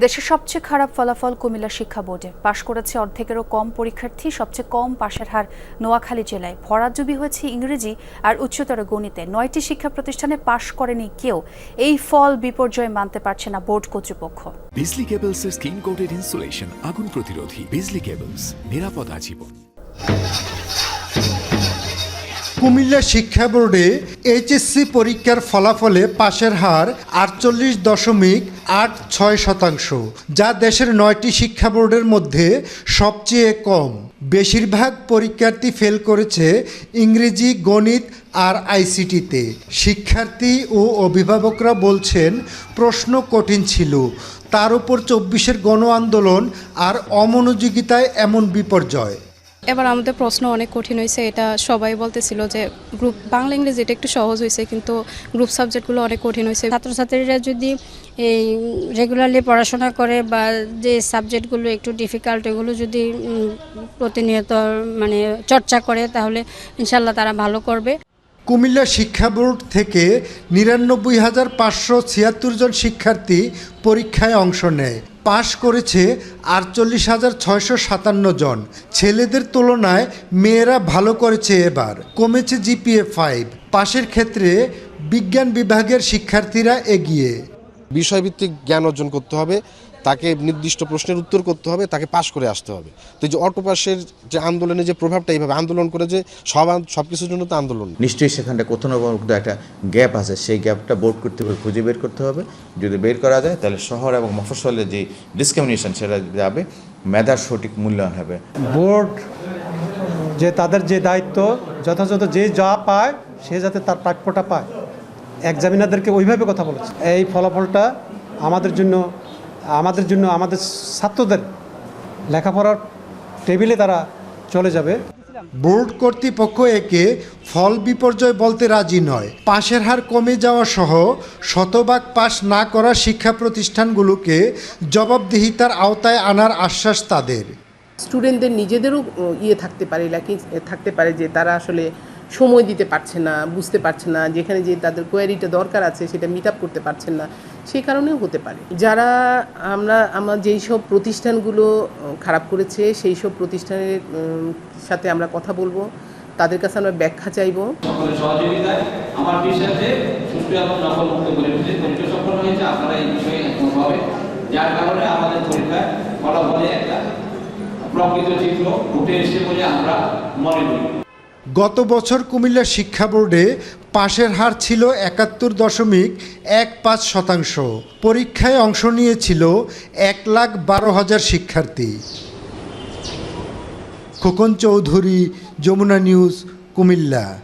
দেশের সবচেয়ে খারাপ ফলাফল কুমিল্লা শিক্ষা বোর্ডে। পাশ করেছে অর্ধেকেরও কম পরীক্ষার্থী, সবচেয়ে কম পাশের হার নোয়াখালী জেলায়। ভরাজুবি হয়েছে ইংরেজি আর উচ্চতর গণিতে। নয়টি শিক্ষা প্রতিষ্ঠানে পাশ করেনি কেউ। এই ফল বিপর্যয় মানতে পারছে না বোর্ড কর্তৃপক্ষ। বিজলি কেবলসের স্কিন কোটেড ইনসুলেশন, আগুন প্রতিরোধী। বিজলি কেবলস, নিরাপদ আজীবন। কুমিল্লা শিক্ষা বোর্ডে এইচএসসি পরীক্ষার ফলাফলে পাশের হার আটচল্লিশ দশমিক আট ছয় শতাংশ, যা দেশের নয়টি শিক্ষা বোর্ডের মধ্যে সবচেয়ে কম। বেশিরভাগ পরীক্ষার্থী ফেল করেছে ইংরেজি, গণিত আর আইসিটিতে। শিক্ষার্থী ও অভিভাবকরা বলছেন, প্রশ্ন কঠিন ছিল। তার উপর চব্বিশের গণ আন্দোলন আর অমনোযোগিতায় এমন বিপর্যয়। এবার আমাদের প্রশ্ন অনেক কঠিন হয়েছে, এটা সবাই বলতেছিল যে গ্রুপ বাংলা, ইংরেজি এটা একটু সহজ হয়েছে, কিন্তু গ্রুপ সাবজেক্টগুলো অনেক কঠিন হয়েছে। ছাত্রছাত্রীরা যদি এই রেগুলারলি পড়াশোনা করে বা যে সাবজেক্টগুলো একটু ডিফিকাল্ট এগুলো যদি প্রতিনিয়ত মানে চর্চা করে, তাহলে ইনশাল্লাহ তারা ভালো করবে। কুমিল্লা শিক্ষা বোর্ড থেকে নিরানব্বই হাজার পাঁচশো ছিয়াত্তর জন শিক্ষার্থী পরীক্ষায় অংশ নেয়। পাশ করেছে আটচল্লিশ হাজার ছয়শো সাতান্ন জন। ছেলেদের তুলনায় মেয়েরা ভালো করেছে এবার। কমেছে জিপিএ ফাইভ। পাশের ক্ষেত্রে বিজ্ঞান বিভাগের শিক্ষার্থীরা এগিয়ে। বিষয়ভিত্তিক জ্ঞান অর্জন করতে হবে। তাকে নির্দিষ্ট প্রশ্নের উত্তর করতে হবে তাকে পাশ করে আসতে হবে। তো যে অটো পাশের যে আন্দোলনের যে প্রভাবটা এইভাবে আন্দোলন করে যে সব সব কিছুর জন্য তো আন্দোলন। নিশ্চয়ই সেখানটা কোথাও না কোথাও একটা গ্যাপ আছে সেই গ্যাপটা বোর্ড করতে হবে খুঁজে বের করতে হবে। যদি বের করা যায় তাহলে শহর এবং মফস্বলের যে ডিসক্রিমিনেশন সেটা যাবে মেধার সঠিক মূল্যায়ন হবে। বোর্ড যে তাদের যে দায়িত্ব যথাযথ যে যা পায় সে যাতে তার প্রাপ্যটা পায়। এক্সামিনারদেরকে ওইভাবে কথা বলেছে। এই ফলাফলটা আমাদের জন্য আমাদের জন্য আমাদের ছাত্রদের লেখাপড়ার টেবিলে তারা চলে যাবে। বোর্ড কর্তৃপক্ষ একে ফল বিপর্যয় বলতে রাজি নয়। পাশের হার কমে যাওয়া সহ শতভাগ পাশ না করা শিক্ষা প্রতিষ্ঠানগুলোকে জবাবদিহিতার আওতায় আনার আশ্বাস তাদের। স্টুডেন্টদের নিজেদেরও ইয়ে থাকতে পারে লাকি থাকতে পারে যে তারা আসলে সময় দিতে পারছে না, বুঝতে পারছে না, যেখানে যে তাদের কোয়ারিটা দরকার আছে সেটা মিট আপ করতে পারছেন না সেই কারণেও হতে পারে। যারা আমরা, আমার যেই সব প্রতিষ্ঠানগুলো খারাপ করেছে, সেই সব প্রতিষ্ঠানের সাথে আমরা কথা বলব, তাদের কাছে আমরা ব্যাখ্যা চাইব। যার কারণে আমাদের পরীক্ষায় ফলাফলে একটা প্রকৃত চিত্র উঠে এসে বলে আমরা মনে করি। গত বছর কুমিল্লা শিক্ষা বোর্ডে পাশের হার ছিল একাত্তর দশমিক এক পাঁচ শতাংশ। পরীক্ষায় অংশ নিয়েছিল এক লাখ বারো হাজার শিক্ষার্থী। খোকন চৌধুরী, যমুনা নিউজ, কুমিল্লা।